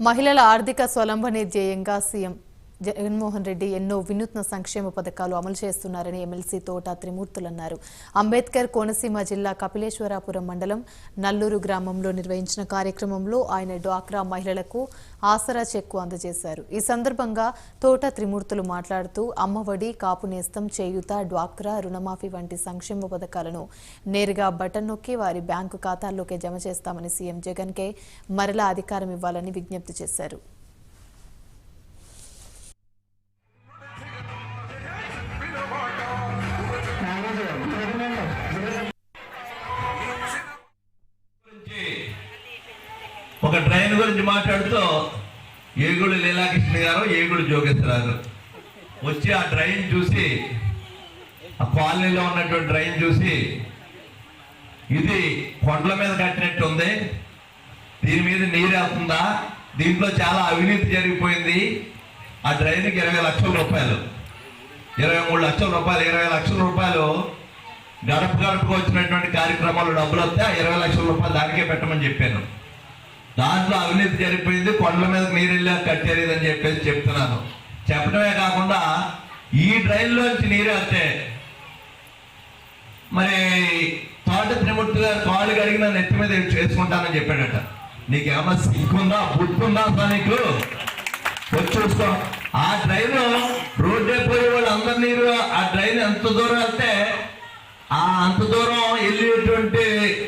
మహిళల ఆర్థిక స్వలంబనే ధ్యేయంగా సీఎం జగన్మోహన్ రెడ్డి ఎన్నో వినూత్న సంక్షేమ పథకాలు అమలు చేస్తున్నారని ఎమ్మెల్సీ తోట త్రిమూర్తులు అన్నారు. అంబేద్కర్ కోనసీమ జిల్లా కపిలేశ్వరాపురం మండలం నల్లూరు గ్రామంలో నిర్వహించిన కార్యక్రమంలో ఆయన డ్వాక్రా మహిళలకు ఆసరా చెక్కు అందజేశారు. ఈ సందర్భంగా తోట త్రిమూర్తులు మాట్లాడుతూ అమ్మఒడి కాపు నేస్తం చేయుత డ్వాక్రా రుణమాఫీ వంటి సంక్షేమ పథకాలను నేరుగా బటన్ నొక్కి వారి బ్యాంకు ఖాతాల్లోకి జమ చేస్తామని సీఎం జగన్కే మరలా అధికారం ఇవ్వాలని విజ్ఞప్తి చేశారు. ఒక ట్రైన్ గురించి మాట్లాడుతూ ఏగుడు లీలాకృష్ణ గారు ఏగుడు జోగేశ్వరరావు వచ్చి ఆ ట్రైన్ చూసి ఆ కాలనీలో ఉన్నటువంటి ట్రైన్ చూసి ఇది కొండల మీద కట్టినట్టు ఉంది. దీని మీద నీరు వెళ్తుందా? దీంట్లో చాలా అవినీతి జరిగిపోయింది. ఆ ట్రైన్కి ఇరవై లక్షల రూపాయలు. ఇరవై మూడు లక్షల రూపాయలు ఇరవై లక్షల రూపాయలు గడప గడపకు వచ్చినటువంటి కార్యక్రమాలు డబ్బులు వస్తే ఆ ఇరవై లక్షల రూపాయలు దానికే పెట్టమని చెప్పాను. దాంట్లో అవినీతి జరిపోయింది కొండల మీద నీరు వెళ్ళా చెప్పేసి చెప్తున్నాను. చెప్పడమే కాకుండా ఈ డ్రైన్లోంచి నీరు వస్తే మరి తోట త్రిమూర్తి గారు కాళ్ళు కడిగిన నెత్తి మీద చేసుకుంటానని చెప్పాడట. నీకేమన్నా సిగ్గుందా బుద్ధుందా అసలు నీకు? వచ్చి చూసుకో. ఆ ట్రైన్ రోడ్డే పోయే వాళ్ళు అందరి నీరు ఆ ట్రైన్ ఎంత దూరం వెళ్తే ఆ అంత దూరం వెళ్ళేటువంటి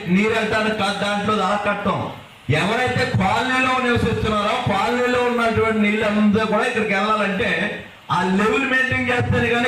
నీరు వెళ్తాను కాదు దాంట్లో దాకట్టం ఎవరైతే కాలనీలో నివసిస్తున్నారో కాలనీలో ఉన్నటువంటి నీళ్ళందరూ కూడా ఇక్కడికి వెళ్ళాలంటే ఆ లెవెల్ మెయింటైన్ చేస్తారు కానీ